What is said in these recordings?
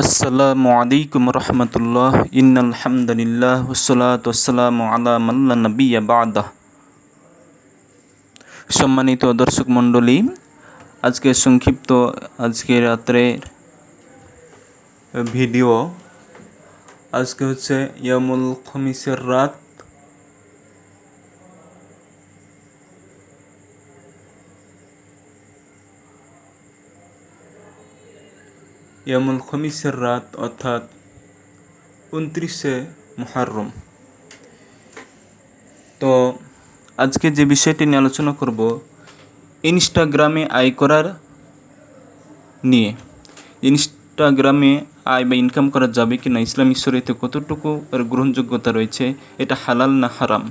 আসসালামু আলাইকুম রহমতুল্লাহ। ইন্নাল হামদুলিল্লাহ ওসলাত ওসালাম আলা মাল্লা নবিয়া বাদা সম্মানিত দর্শক মণ্ডলী, আজকে সংক্ষিপ্ত আজকে রাত্রের ভিডিও। আজকে হচ্ছে ইয়ামুল খমিসের রাত। ইয়ামুল খমিসের রাত অর্থাৎ উনত্রিশে মুহাররম। তো আজকে যে বিষয়টি নিয়ে আলোচনা করব, ইনস্টাগ্রামে আয় করার নিয়ে। ইনস্টাগ্রামে আয় বা ইনকাম করা যাবে কি না ইসলামী শরীয়তে কতটুকু গ্রহণযোগ্যতা রয়েছে, এটা হালাল না হারাম?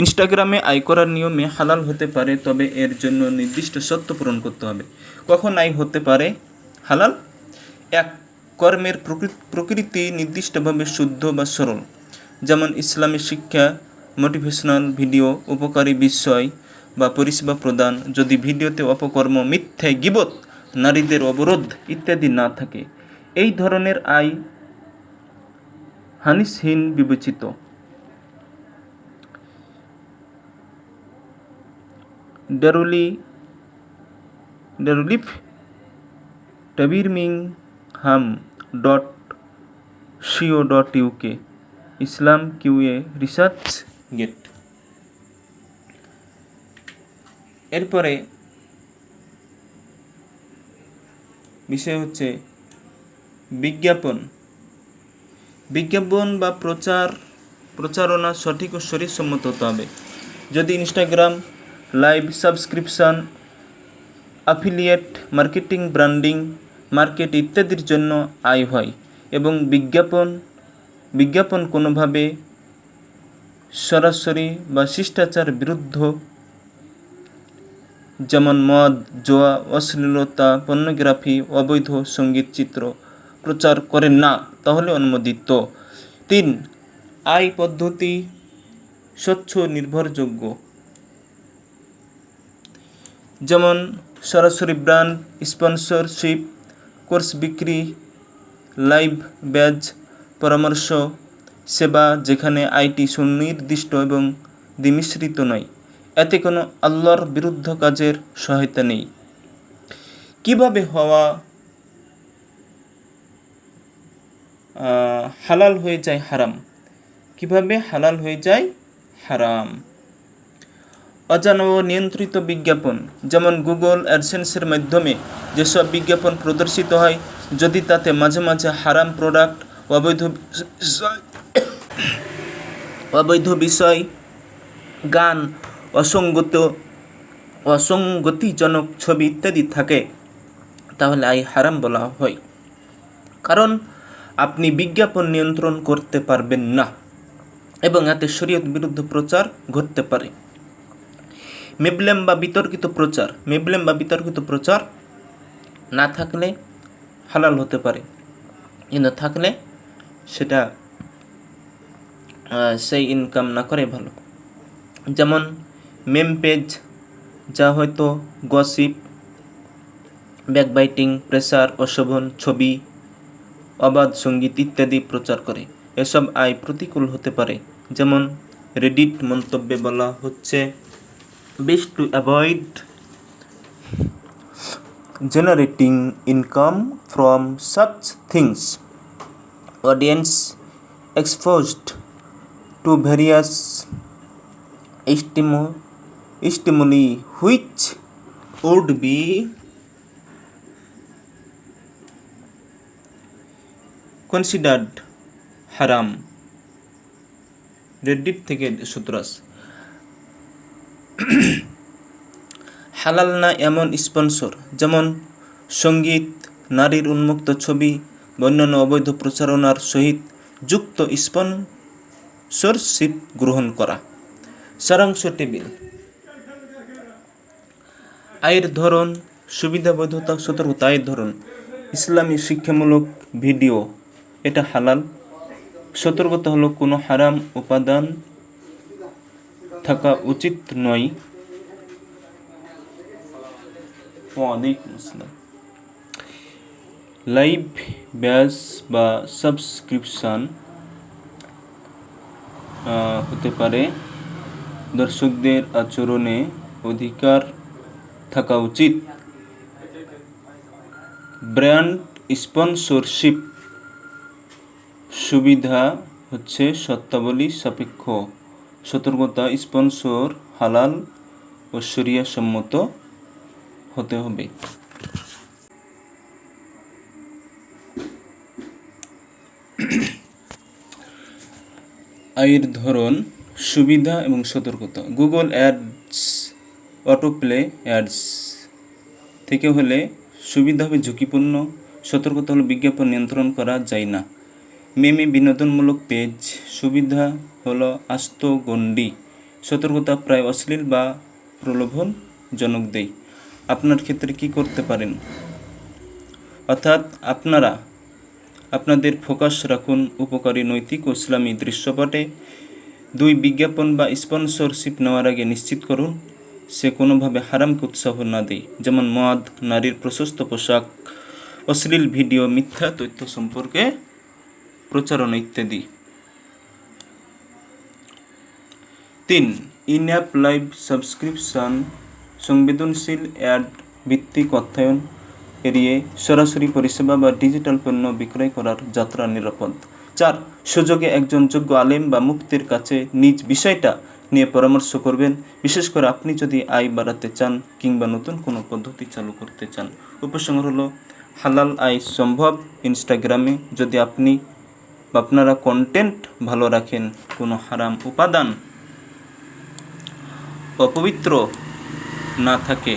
ইনস্টাগ্রামে আয় করার নিয়মে হালাল হতে পারে, তবে এর জন্য নির্দিষ্ট সত্য পূরণ করতে হবে। কখন আয় হতে পারে হালাল? এক কর্মের প্রকৃতি নির্দিষ্টভাবে শুদ্ধ বা সরল। যেমন ইসলামী শিক্ষা মোটিভেশনাল ভিডিও উপকারী বিষয় বা পরিষেবা প্রদান। যদি ভিডিওতে অপকর্ম, মিথ্যে, গিবত, নারীদের অবরোধ ইত্যাদি না থাকে, এই ধরনের আয় হানিসহীন বিবেচিত। ডেরুলি ডেরুলিফ, টবিরমিং হাম dot co dot UK Islam QA ResearchGate এরপরে বিষয় হচ্ছে বিজ্ঞাপন। বিজ্ঞাপন বা প্রচার, প্রচারণা সঠিক ও শরীরসম্মত হতে হবে। যদি Instagram live subscription affiliate marketing branding market ইত্যাদির জন্য আয় হয় এবং বিজ্ঞাপন বিজ্ঞাপন কোনোভাবে সরাসরি বা শিষ্টাচার বিরুদ্ধ যেমন মদ, জোয়া, অশ্লীলতা, পর্নোগ্রাফি, অবৈধ সংগীত চিত্র প্রচার করেন না, তাহলে অনুমোদিত। তিন, আয় পদ্ধতি স্বচ্ছ, নির্ভরযোগ্য। যেমন সরাসরি ব্র্যান্ড, স্পন্সরশিপ কোর্স বিক্রি, লাইভ ব্যাজ পরামর্শ, সেবা যেখানে আইটি সুনির্দিষ্ট এবং দ্বিমিশ্রিত নয়। এতে কোনো আল্লাহর বিরুদ্ধ কাজের সহায়তা নেই। কীভাবে হওয়া হালাল হয়ে যায় হারাম? কীভাবে হালাল হয়ে যায় হারাম? অজানা ও নিয়ন্ত্রিত বিজ্ঞাপন, যেমন গুগল অ্যাডসেন্সের মাধ্যমে যেসব বিজ্ঞাপন প্রদর্শিত হয়, যদি তাতে মাঝে মাঝে হারাম প্রোডাক্ট অবৈধ অবৈধ বিষয়, গান, অসঙ্গত, অসঙ্গতিজনক ছবি ইত্যাদি থাকে, তাহলে আই হারাম বলা হয়। কারণ আপনি বিজ্ঞাপন নিয়ন্ত্রণ করতে পারবেন না, এবং এতে শরীয়ত বিরুদ্ধ প্রচার ঘটতে পারে। মেবলেম বা বিতর্কিত প্রচার, মেবলেম বা বিতর্কিত প্রচার না থাকলে হালাল হতে পারে। কিন্তু থাকলে সেটা সেই ইনকাম না করে ভালো। যেমন মেম পেজ যা হয়তো গসিপ ব্যাকবাইটিং প্রেসার অশোভন, ছবি, অবাধ সংগীত ইত্যাদি প্রচার করে। এসব আয় প্রতিকূল হতে পারে। যেমন রেডিট মন্তব্যে বলা হচ্ছে to avoid generating income from such things audience exposed to various stimu- stimuli which would be considered haram Reddit থেকে সূত্রাস হালাল না এমন স্পন্সর? যেমন সংগীত, নারীর উন্মুক্ত ছবি অন্যান্য অবৈধ প্রচারণার সহিত যুক্ত স্পন্সরশিপ গ্রহণ করা। সারাংশ টেবিল। আয়ের ধরন, সুবিধা, বৈধতা, সতর্কতা, আয়ের ধরন। ইসলামী শিক্ষামূলক ভিডিও। এটা হালাল। সতর্কতা হলো কোনো হারাম উপাদান থাকা উচিত নয়। লাইভ ব্যাস বা সাবস্ক্রিপশান হতে পারে। দর্শকদের আচরণে অধিকার থাকা উচিত। ব্র্যান্ড স্পন্সরশিপ সুবিধা হচ্ছে শর্তাবলী সাপেক্ষ। সতর্কতা স্পন্সর হালাল ও শরিয়া সম্মত হতে হবে। আয়ের ধরন, সুবিধা এবং সতর্কতা। গুগল অ্যাডস অটোপ্লে অ্যাডস থেকে হলে সুবিধা হবে ঝুঁকিপূর্ণ। সতর্কতা হলো বিজ্ঞাপন নিয়ন্ত্রণ করা যায় না। মেমে বিনোদনমূলক পেজ সুবিধা হলো আস্ত গণ্ডি সতর্কতা প্রায় অশ্লীল বা প্রলোভনজনক দেয় আপনার ক্ষেত্রে কি করতে পারেন? অর্থাৎ আপনারা, আপনাদের ফোকাস রাখুন উপকারী নৈতিক ও ইসলামী দৃশ্যপটে। দুই, বিজ্ঞাপন বা স্পন্সরশিপ নেওয়ার আগে নিশ্চিত করুন, সে কোনোভাবে হারামকে উৎসাহ না দেয় যেমন মদ, নারীর প্রশস্ত পোশাক, অশ্লীল ভিডিও, মিথ্যা তথ্য সম্পর্কে প্রচারণা ইত্যাদি। তিন ইন অ্যাপ লাইভ সাবস্ক্রিপশন সংবেদনশীল অ্যাড ভিত্তিক অর্থায়ন এড়িয়ে সরাসরি পরিষেবা বা ডিজিটাল পণ্য বিক্রয় করার যাত্রা নিরাপদ। চার, সুযোগে একজন যোগ্য আলেম বা মুক্তির কাছে নিজ বিষয়টা নিয়ে পরামর্শ করবেন। বিশেষ করে আপনি যদি আয় বাড়াতে চান কিংবা নতুন কোনো পদ্ধতি চালু করতে চান। উপসংহার হলো, হালাল আয় সম্ভব, ইনস্টাগ্রামে যদি আপনি বা আপনারা কন্টেন্ট ভালো রাখেন, কোনো হারাম উপাদান অপবিত্র না থাকে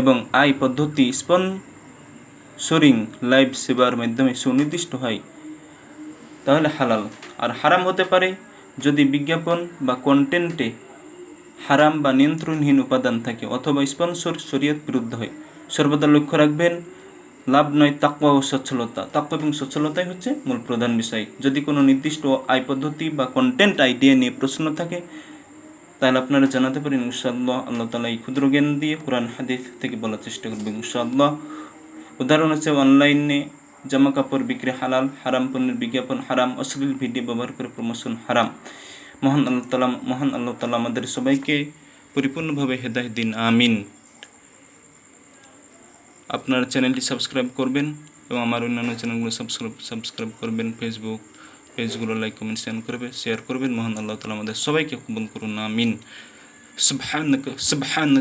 এবং আয় পদ্ধতি স্পন্সরিং লাইভ সেবার মাধ্যমে সুনির্দিষ্ট হয়, তাহলে হালাল। আর হারাম হতে পারে যদি বিজ্ঞাপন বা কন্টেন্টে হারাম বা নিয়ন্ত্রণহীন উপাদান থাকে অথবা স্পন্সর শরীয়ত বিরুদ্ধ হয়। সর্বদা লক্ষ্য রাখবেন, লাভ নয় তাকুয়া ও সচ্ছলতা। তাকুয়া এবং সচ্ছলতাই হচ্ছে মূল প্রধান বিষয়। যদি কোনো নির্দিষ্ট আয় পদ্ধতি বা কন্টেন্ট আইডিয়া নিয়ে প্রশ্ন থাকে তাহলে আপনারা জানাতে পারেন, ইনশাআল্লাহ আল্লাহ তালা এই ক্ষুদ্র জ্ঞান দিয়ে কোরআন, হাদিস থেকে বলার চেষ্টা করবেন ইনশাআল্লাহ। উদাহরণ হচ্ছে অনলাইনে জামা কাপড় বিক্রি হালাল, হারাম পণ্যের বিজ্ঞাপন হারাম, অশ্লীল ভিডিও ব্যবহার করে প্রমোশন হারাম। মহান আল্লাহ তালা মহান আল্লাহ তালা আমাদের সবাইকে পরিপূর্ণভাবে হেদায় দিন, আমিন। আপনার চ্যানেলটি সাবস্ক্রাইব করবেন এবং আমার অন্যান্য চ্যানেলগুলো সাবস্ক্রাইব সাবস্ক্রাইব করবেন ফেসবুক পেজগুলো লাইক কমেন্ট শেয়ার করবে শেয়ার করবেন মহান আল্লাহ তালা আমাদের সবাইকে কবুল করুন আমিন সুবহানাক সুবহান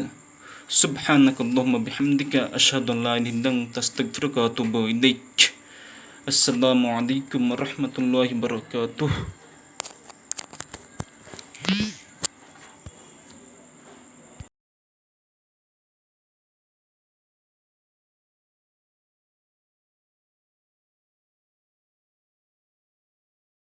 سبحانك اللهم بحمدك أشهد أن لا إله إلا أنت أستغفرك وأتوب إليك السلام عليكم ورحمة الله وبركاته